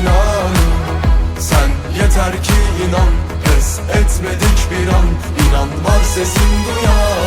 inanın Sen yeter ki inan Pes etmedik bir an. İnan var sesin duyan.